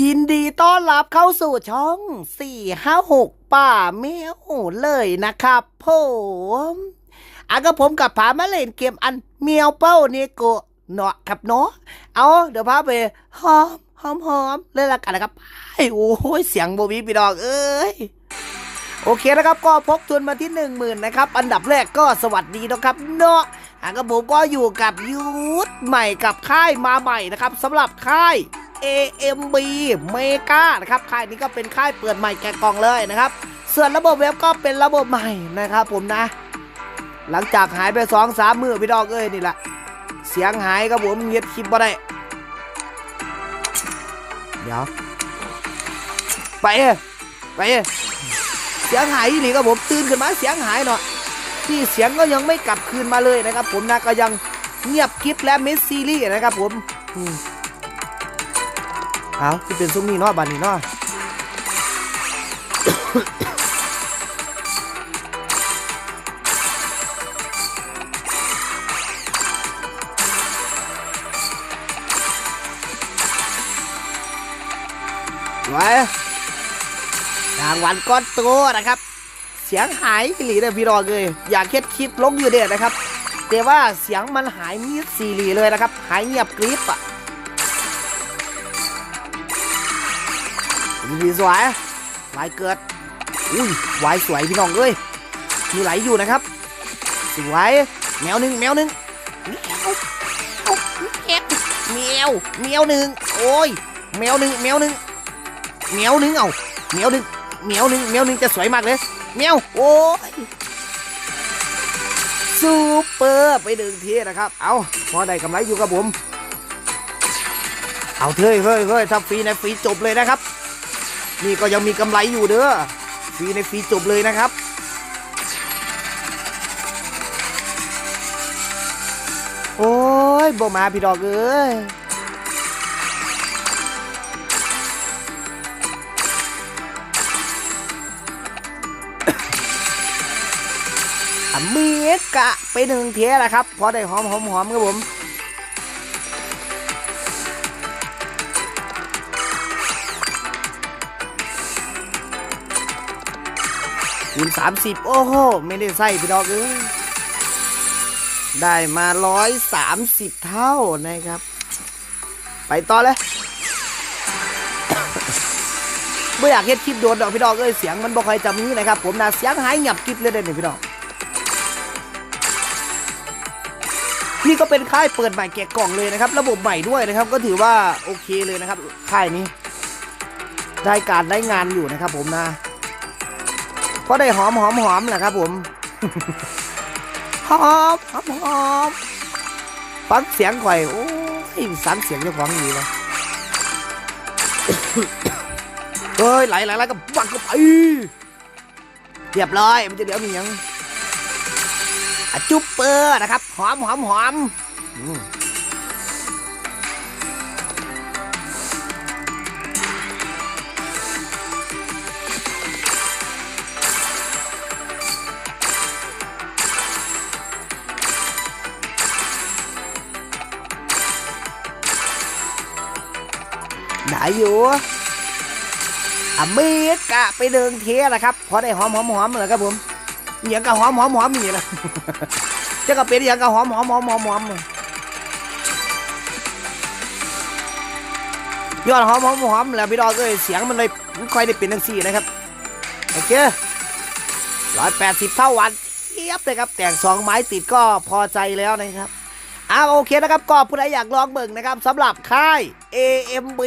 ยินดีต้อนรับเข้าสู่ช่อง 456 ป่าเมียวเลยนะครับผมอะก็ผมกับผามาเล่นเกมอันเมียวเป้านี่โกะเนาะครับเนาะเอาเดี๋ยวพาไปหอมหอมหอมเลยละกันนะครับไปโอ้ยเสียงโบวีพี่ดอกเอ้ยโอเคนะครับก็พกทุนมาที่หนึ่งหมื่นนะครับอันดับแรกก็สวัสดีนะครับเนาะอะก็ผมก็อยู่กับยูทใหม่กับค่ายมาใหม่นะครับสำหรับค่าย AMB เมกานะครับค่ายนี้ก็เป็นค่ายเปิดใหม่แกะกล่องเลยนะครับ ส่วนระบบเว็บก็เป็นระบบใหม่นะครับผมนะ หลังจากหายไปสองสามมือพี่ดอกเอ้ยนี่แหละเสียงหายครับผมเงียบคลิปบ่ได้ เดี๋ยว ไปเอ้ไปเอ้เสียงหายอีหลีครับผมตื่นขึ้นมาเสียงหายเนาะที่เสียงก็ยังไม่กลับคืนมาเลยนะครับ ผมนะก็ยังเงียบคลิปและมิสซีรีส์นะครับผมอืม เอาที่เป็นซุ้มนี่เนาะบานนี้เนาะไว้รางวัลก้อนโตนะครับ เสียงหายอีหลีเลยพี่รอเลยอยากเฮ็ดคลิปลงอยู่เด็ดนะครับ แต่ว่าเสียงมันหายมีดซีรีเลยนะครับ หายเงียบกริบอะ มีสวยลายเกิด อุ้ยวายสวยพี่น้องเอ้ยมีไหลอยู่นะครับ สวยแมวหนึ่งแมวหนึ่งแมวเอาแมวแมวแมวหนึ่งโอ้ยแมวหนึ่งแมวหนึ่งแมวหนึ่งเอาแมวหนึ่งแมวหนึ่งแมวหนึ่งจะสวยมากเลยแมวโอ้ยซูเปอร์ไปหนึ่งทีนะครับ เอาพอได้กำไรอยู่กับผม เอาเถอะเฮ้ยเฮ้ยถ้าฟรีนะฟรีจบเลยนะครับ นี่ก็ยังมีกำไรอยู่เด้อฟรีในฟรีจบเลยนะครับ โอ้ยบ่มาพี่ดอกเอ้ยอเมริกะไปหนึ่งเทียแล้วครับ พอได้หอมหอมหอมครับผม คูณ30 โอ้โห ไม่ได้ใส่พี่ดอกเอ้ยได้มา 130 เท่านะครับ ไปต่อเลยไม่อยากเฮ็ดคลิปโดนดอกพี่ดอกเอ้ยเสียงมันบ่ค่อยจะมีนะครับผมนะเสียงหายเงียบกริบเลยเด้อนี่พี่ดอกนี่ก็เป็นค่ายเปิดใหม่แกะกล่องเลยนะครับ ระบบใหม่ด้วยนะครับ ก็ถือว่าโอเคเลยนะครับ ค่ายนี้ ได้การได้งานอยู่นะครับผมนะ ก็ได้หอมหอมหอมแหละครับผมหอมหอมหอมฟังเสียงข่อย โอ้ยสังเสียงเจ้าของดีเลยเฮ้ยไหลไหลไหลก็บังก็ไปเรียบร้อยมันจะเดี๋ยวมีหยังอจุ๊บเปอร์นะครับ หอมหอมหอม ได้อยู่อเมริกะไปเดินเทียนะครับ พอได้หอมหอมหอมเลยครับผมอย่างกับหอมหอมหอมนี้นะจะก็เป็นอย่างกับหอมหอมหอมหอมหอมยอดหอมหอมหอมแล้วพี่ดอกเอ้ยเสียงมันเลยไม่ค่อยได้เป็นทั้งสี่นะครับโอเคร้อยแปดสิบเท่าวันเทียบเลยครับ แต่งสองไม้ติดก็พอใจแล้วนะครับ อ้าโอเคนะครับก็ผู้ใดอยากลองเบิ่งนะครับสำหรับค่าย AMB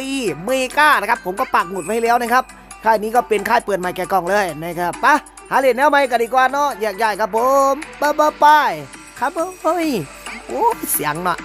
เมกานะครับผมก็ปักหมุดไว้แล้วนะครับค่ายนี้ก็เป็นค่ายเปิดใหม่แกะกล่องเลยนะครับปะหาเหรียญแนวใหม่กันดีกว่าเนาะอยากใหญ่ครับผมบ๊ายบายครับผมเฮ้ยโอ้เสียงเนาะ